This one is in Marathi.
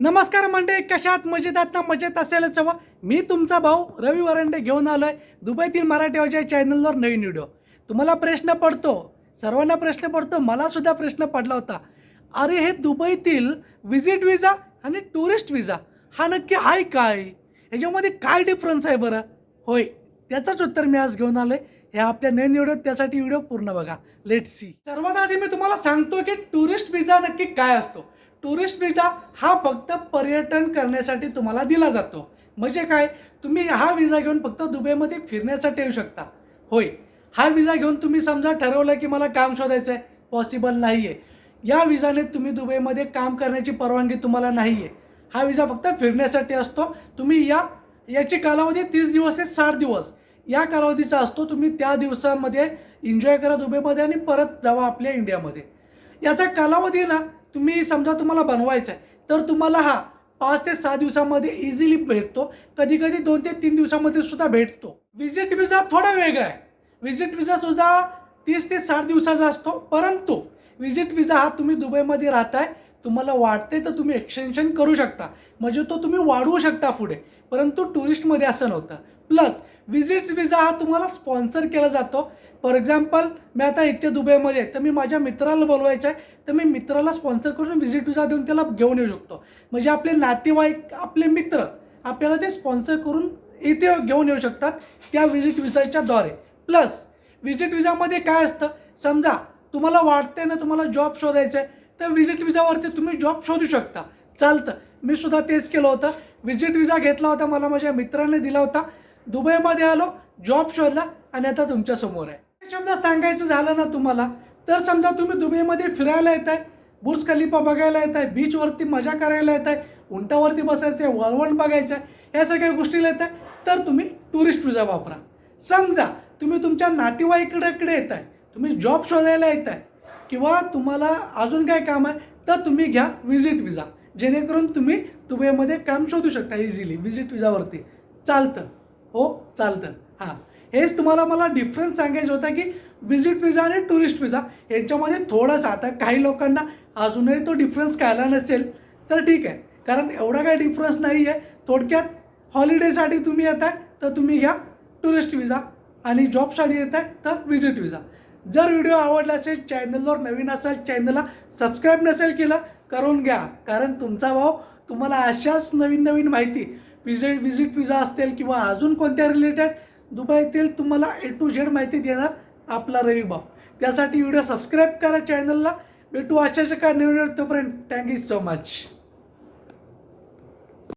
नमस्कार मंडळी कशात मजेत आहात ना? मजेत असेलच हवं. मी तुमचा भाऊ रवी वरंडे घेऊन आलो आहे दुबईतील मराठी भाषा चॅनलवर नवीन व्हिडिओ तुम्हाला प्रश्न पडतो सर्वांना प्रश्न पडतो मला सुद्धा प्रश्न पडला होता. अरे हे दुबईतील व्हिजिट विजा आणि टुरिस्ट विजा हा नक्की आहे काय? ह्याच्यामध्ये काय डिफरन्स आहे बरं? होय त्याचंच उत्तर मी आज घेऊन आलो आहे हे आपल्या नवीन व्हिडिओ त्यासाठी व्हिडिओ पूर्ण बघा. लेट सी सर्वात आधी मी तुम्हाला सांगतो की टुरिस्ट विजा नक्की काय असतो. टुरिस्ट विजा हा फक्त पर्यटन करण्यासाठी तुम्हाला दिला जातो. म्हणजे काय? तुम्ही हा विजा घेऊन फक्त दुबईमध्ये फिरण्यासाठी येऊ शकता. होय. हा विजा घेऊन तुम्ही समजा ठरवलं की मला काम शोधायचं आहे पॉसिबल नाही आहे या विजाने तुम्ही दुबईमध्ये काम करण्याची परवानगी तुम्हाला नाही आहे हा विजा फक्त फिरण्यासाठी असतो. तुम्ही या याची कालावधी तीस दिवस ते साठ दिवस. या कालावधीचा असतो. तुम्ही त्या दिवसामध्ये एन्जॉय करा दुबईमध्ये आणि परत जावा आपल्या इंडियामध्ये. याचा कालावधी ना तुम्ही समजा तुम्हाला बनवायचा आहे तर तुम्हाला हा पाच ते सहा दिवसामध्ये इझिली भेटतो. कधी कधी दोन ते तीन दिवसामध्ये सुद्धा भेटतो. विजिट विजा थोडा वेगळा आहे. विजिट विजा सुद्धा तीस ते साठ दिवसाचा असतो. परंतु विजिट विजा हा तुम्ही दुबईमध्ये राहताय तुम्हाला वाटते तर तुम्ही एक्सटेन्शन करू शकता. म्हणजे तो तुम्ही वाढवू शकता पुढे. परंतु टुरिस्टमध्ये असं नव्हतं. प्लस विजिट विजा हा तुम्हाला स्पॉन्सर केला जातो. फॉर एक्झाम्पल मी आता इथे दुबईमध्ये आहे, तर मी माझ्या मित्राला बोलवायचं आहे तर मी मित्राला स्पॉन्सर करून व्हिजिट विजा देऊन त्याला घेऊन येऊ शकतो. म्हणजे आपले नातेवाईक आपले मित्र आपल्याला ते स्पॉन्सर करून इथे घेऊन येऊ शकतात त्या व्हिजिट विजाच्या द्वारे. प्लस व्हिजिट विजामध्ये काय असतं? समजा तुम्हाला वाटतंय ना तुम्हाला जॉब शोधायचा आहे तर व्हिजिट विजावरती तुम्ही जॉब शोधू शकता. चालतं. मी सुद्धा तेच केलं होतं. व्हिजिट विजा घेतला होता मला माझ्या मित्राने दिला होता. दुबईमध्ये आलो जॉब शोधला आणि आता तुमच्यासमोर आहे. एक सांगायचं झालं ना तुम्हाला तर समजा तुम्ही दुबईमध्ये फिरायला येत आहे बुर्ज खलिफा बघायला येत आहे बीचवरती मजा करायला येत आहे उंटावरती बसायचं आहे वळवण बघायचं आहे या सगळ्या गोष्टीला येत आहे तर तुम्ही टुरिस्ट विजा वापरा. समजा तुम्ही तुमच्या नातेवाईकडे येत आहे तुम्ही जॉब शोधायला येत आहे किंवा तुम्हाला अजून काय काम आहे तर तुम्ही घ्या व्हिजिट विजा जेणेकरून तुम्ही दुबईमध्ये काम शोधू शकता इझिली व्हिजिट विजावरती चालतं. हो चालतं. हां. हेच तुम्हाला मला डिफरन्स सांगायचं होता की व्हिजिट विजा आणि टुरिस्ट विजा यांच्यामध्ये थोडासा आता काही लोकांना अजूनही तो डिफरन्स कळला नसेल तर ठीक आहे. कारण एवढा काही डिफरन्स नाही आहे थोडक्यात हॉलिडेसाठी तुम्ही येत आहे तर तुम्ही घ्या टुरिस्ट विजा आणि जॉबसाठी येत आहे तर व्हिजिट विजा जर व्हिडिओ आवडला असेल चॅनलवर नवीन असेल चॅनलला सबस्क्राईब नसेल केलं करून घ्या. कारण तुमचा भाऊ तुम्हाला अशाच नवीन नवीन माहिती विजिट विजिट विजा असतील किंवा अजून कोणत्या रिलेटेड दुबईतील तुम्हाला ए टू झेड माहिती देणार आपला रवी भाऊ. त्यासाठी व्हिडिओ सबस्क्राईब करा चॅनलला भेटू अशाच काय नवीन तोपर्यंत थँक्यू सो मच